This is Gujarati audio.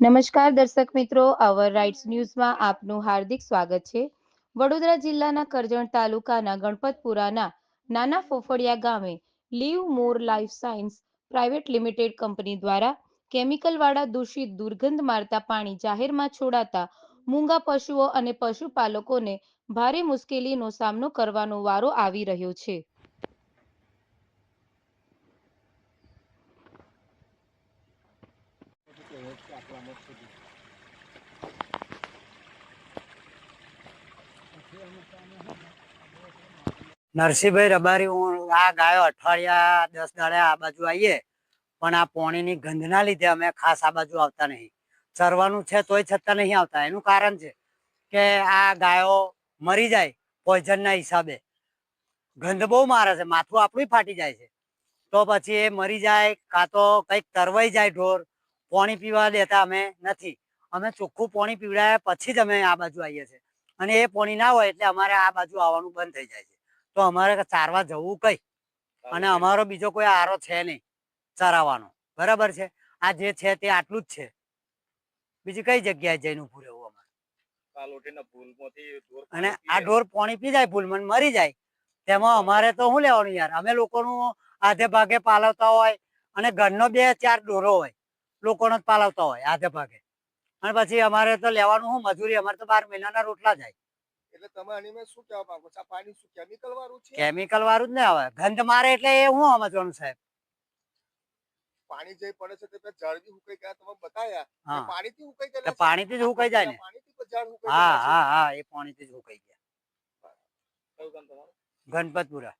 નમસ્કાર દર્શક મિત્રો અવર રાઇટ્સ ન્યૂઝમાં આપનું હાર્દિક સ્વાગત છે. વડોદરા જિલ્લાના કરજણ તાલુકાના ગણપતપુરાના નાના ફોફડિયા ગામે live more life science private limited company દ્વારા કેમિકલવાળા દૂષિત દુર્ગંધ મારતા પાણી જાહેરમાં છોડાતા મૂંગા પશુઓ અને પશુપાલકોને ભારે મુશ્કેલીનો સામનો કરવાનો વારો આવી રહ્યો છે. નરસિંહભાઈ રબારી, હું આ ગાયો અઠવાડિયા દસ દાડે આ બાજુ આવીએ, પણ આ પોણીની ગંધના લીધે અમે ખાસ આ બાજુ આવતા નહીં. ચરવાનું છે તોય છતાં નહીં આવતા. એનું કારણ છે કે આ ગાયો મરી જાય પોઈઝનના હિસાબે. ગંધ બહુ મારે છે. માથું આપણું ફાટી જાય છે. તો પછી એ મરી જાય કાં તો કંઈક તરવાઈ જાય ઢોર પાણી પીવા દેતા અમે નથી. અમે ચોખ્ખું પાણી પીવડાયા પછી જ અમે આ બાજુ આવીએ છીએ. અને એ પાણી ના હોય એટલે અમારે આ બાજુ આવવાનું બંધ થઈ જાય છે. તો અમારે ચારવા જવું કઈ? અને અમારો બીજો કોઈ આરો છે નહીં ચરાવવાનો. બરાબર છે? આ જે છે તે આટલું જ છે. બીજી કઈ જગ્યાએ જઈને ઉભું રહેવું અમારે? અને આ ઢોર પાણી પી જાય ભૂલમાં મરી જાય. તેમાં અમારે તો શું લેવાનું યાર? અમે લોકોનું આધે ભાગે પાલવતા હોય અને ઘરનો બે ચાર ઢોરો હોય. લોકોનો પાલવતા હોય આધે ભાગે. અને પછી અમારે તો લેવાનું શું? મજૂરી અમારે તો બાર મહિનાના રોટલા જાય. એટલે તમે આની શું કહેવા માંગો છો? પાણી શું કેમિકલ વાળું છે? કેમિકલ વાળું જ ને હવે. ગંધ મારે એટલે એ શું સમજવાનું સાહેબ? પાણી જે પડે છે તે હુકાઈ ગયા તમે બતાયા પાણીથી હુકાઈ ગયા પાણીથી જ હુકાઈ જાય ને? પાણીથી પણ ઝાડ હુકાઈ હા હા હા એ પાણીથી જ હુકાઈ ગયા? ગણપતપુરા.